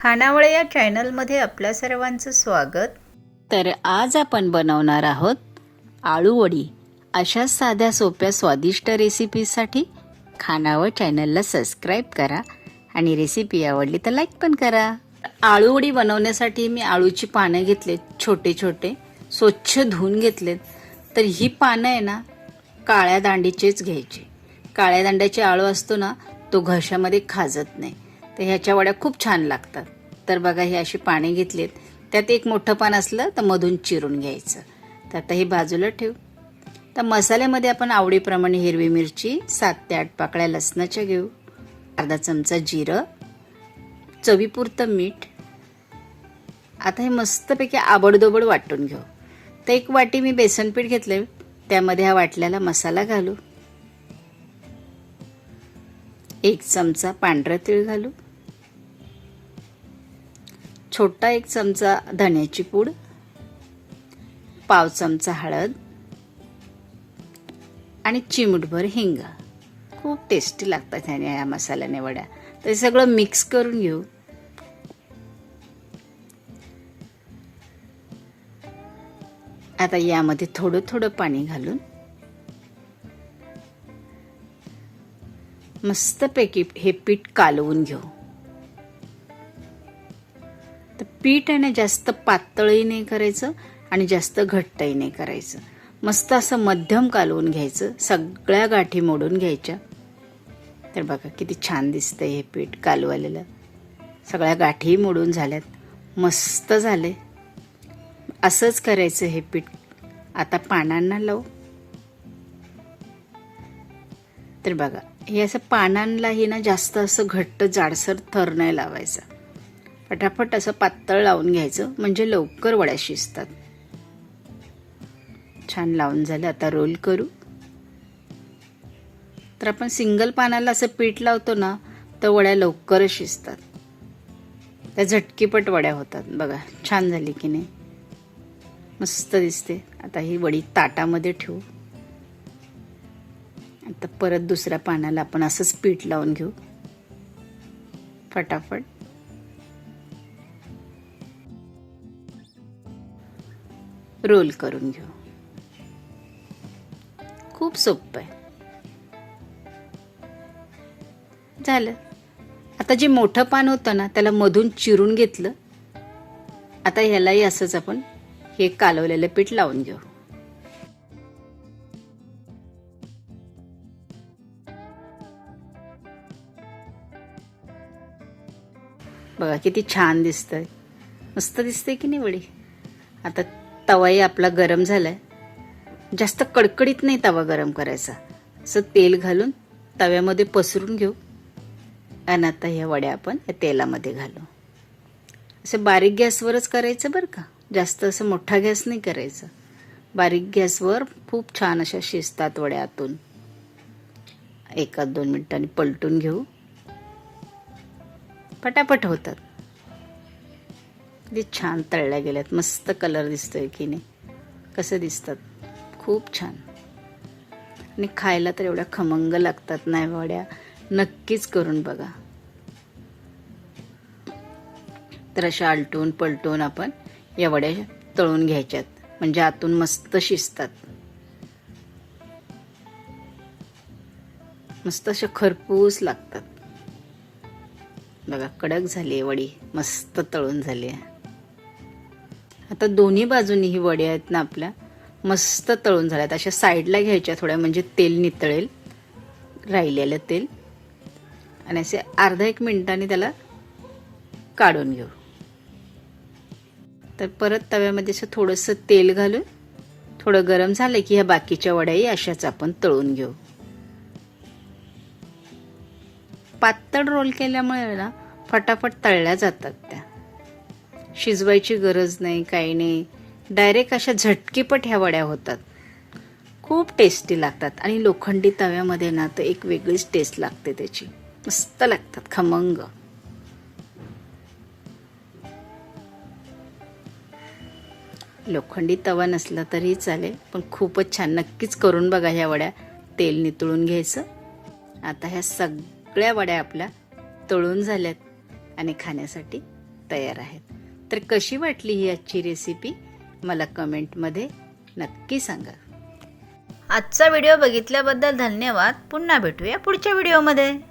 खानावळे या चॅनलमध्ये आपल्या सर्वांचं स्वागत. तर आज आपण बनवणार आहोत आळूवडी अशा साध्या सोप्या स्वादिष्ट रेसिपीसाठी खानावळ चॅनलला सबस्क्राईब करा आणि रेसिपी आवडली तर लाईक पण करा. आळूवडी बनवण्यासाठी मी आळूची पानं घेतलेत छोटे छोटे स्वच्छ धुवून घेतलेत. तर ही पानं आहे ना काळ्या दांडीचेच घ्यायची. काळ्या दांड्याचे आळू असतो ना तो घशामध्ये खाजत नाही. तर ह्याच्या वड्या खूप छान लागतात. तर बघा ही अशी पाने घेतलीत. त्यात एक मोठं पान असलं तर मधून चिरून घ्यायचं. तर आता हे बाजूला ठेव. तर मसाल्यामध्ये आपण आवडीप्रमाणे हिरवी मिरची सात ते आठ पाकळ्या लसणाच्या घेऊ. अर्धा चमचा जिरं चवीपुरतं मीठ. आता हे मस्तपैकी आबडदोबड वाटून घेऊ. तर एक वाटी मी बेसनपीठ घेतले त्यामध्ये हा वाटल्याला मसाला घालू. एक चमचा पांढरं तीळ घालू. छोटा एक चमचा धण्याची पूड पाव चमचा हळद आणि चिमूटभर हिंग. खूप टेस्टी लागतात ह्याने या मसाल्याने वड्या. तर सगळं मिक्स करून घेऊ. आता यामध्ये थोडं थोडं पाणी घालून मस्तपैकी हे पीठ कालवून घेऊ. पीठ आहे ना जास्त पातळही नाही करायचं आणि जास्त घट्टही नाही करायचं. मस्त असं मध्यम कालवून घ्यायचं सगळ्या गाठी मोडून घ्यायच्या. तर बघा किती छान दिसतं हे पीठ कालवालेलं. सगळ्या गाठीही मोडून झाल्यात. मस्त झाले असंच करायचं हे पीठ. आता पानांना लावू. तर बघा हे असं पानांलाही ना जास्त असं घट्ट जाडसर थर नाही लावायचा. फटाफट असं पातळ लावून घ्यायचं. म्हणजे लवकर वड्या शिजतात. छान लावून झालं. आता रोल करू. तर आपण सिंगल पानाला असं पीठ लावतो ना तर वड्या लवकरच शिजतात. त्या झटकीपट वड्या होतात. बघा छान झाली की नाही? मस्त दिसते. आता ही वडी ताटामध्ये ठेवू. आता परत दुसऱ्या पानाला आपण असंच पीठ लावून घेऊ. फटाफट. रोल करून घेऊ. खूप सोपं आहे. झालं. आता जे मोठं पान होतं ना त्याला मधून चिरून घेतलं. आता ह्यालाही असंच आपण हे कालवलेलं पीठ लावून घेऊ. बघा किती छान दिसतंय. मस्त दिसतंय की नाही वडी? आता तवाही आपला गरम झालाय. जास्त कडकडीत नाही तवा गरम करायचा. असं तेल घालून तव्यामध्ये पसरून घेऊ. आणि आता ह्या वड्या आपण या तेलामध्ये घालू. असं बारीक गॅसवरच करायचं बरं का? जास्त असं मोठा गॅस नाही करायचं. बारीक गॅसवर खूप छान अशा शिजतात वड्या आतून. एकाच दोन मिनिटांनी पलटून घेऊ. पटापट होतात. किती छान तळल्या गेल्यात. मस्त कलर दिसतोय की नाही. कसं दिसतात? खूप छान. आणि खायला तर एवढ्या खमंग लागतात नाही वड्या नक्कीच करून बघा. तर अशा आलटून पलटून आपण या वड्या तळून घ्यायच्यात. म्हणजे आतून मस्त शिजतात. मस्त अशा खरपूस लागतात. बघा कडक झाली आहे वडी. मस्त तळून झाली आहे आता दोन्ही बाजूनी ही वड्या आहेत ना आपल्या मस्त तळून झाल्यात. अशा साईडला घ्यायच्या थोड्या म्हणजे तेल नितळेल राहिलेलं तेल. आणि असे अर्धा एक मिनटाने त्याला काढून घेऊ. तर परत तव्यामध्ये असं थोडंसं तेल घालून थोडं गरम झालं की ह्या बाकीच्या वड्याही अशाच आपण तळून घेऊ. पातळ रोल केल्यामुळे ना फटाफट तळल्या जातात त्या. शिजवायची गरज नाही काही नाही. डायरेक्ट अशा झटकीपट ह्या वड्या होतात. खूप टेस्टी लागतात. आणि लोखंडी तव्यामध्ये ना तर एक वेगळीच टेस्ट लागते त्याची. मस्त लागतात खमंग. लोखंडी तवा नसला तरी चालेल पण खूपच छान. नक्कीच करून बघा ह्या वड्या. तेल नितळून घ्यायचं. आता ह्या सगळ्या वड्या आपल्या तळून झाल्यात आणि खाण्यासाठी तयार आहेत. तर कशी वाटली ही आजची रेसिपी मला कमेंटमध्ये नक्की सांगा. आजचा व्हिडिओ बघितल्याबद्दल धन्यवाद. पुन्हा भेटूया पुढच्या व्हिडिओमध्ये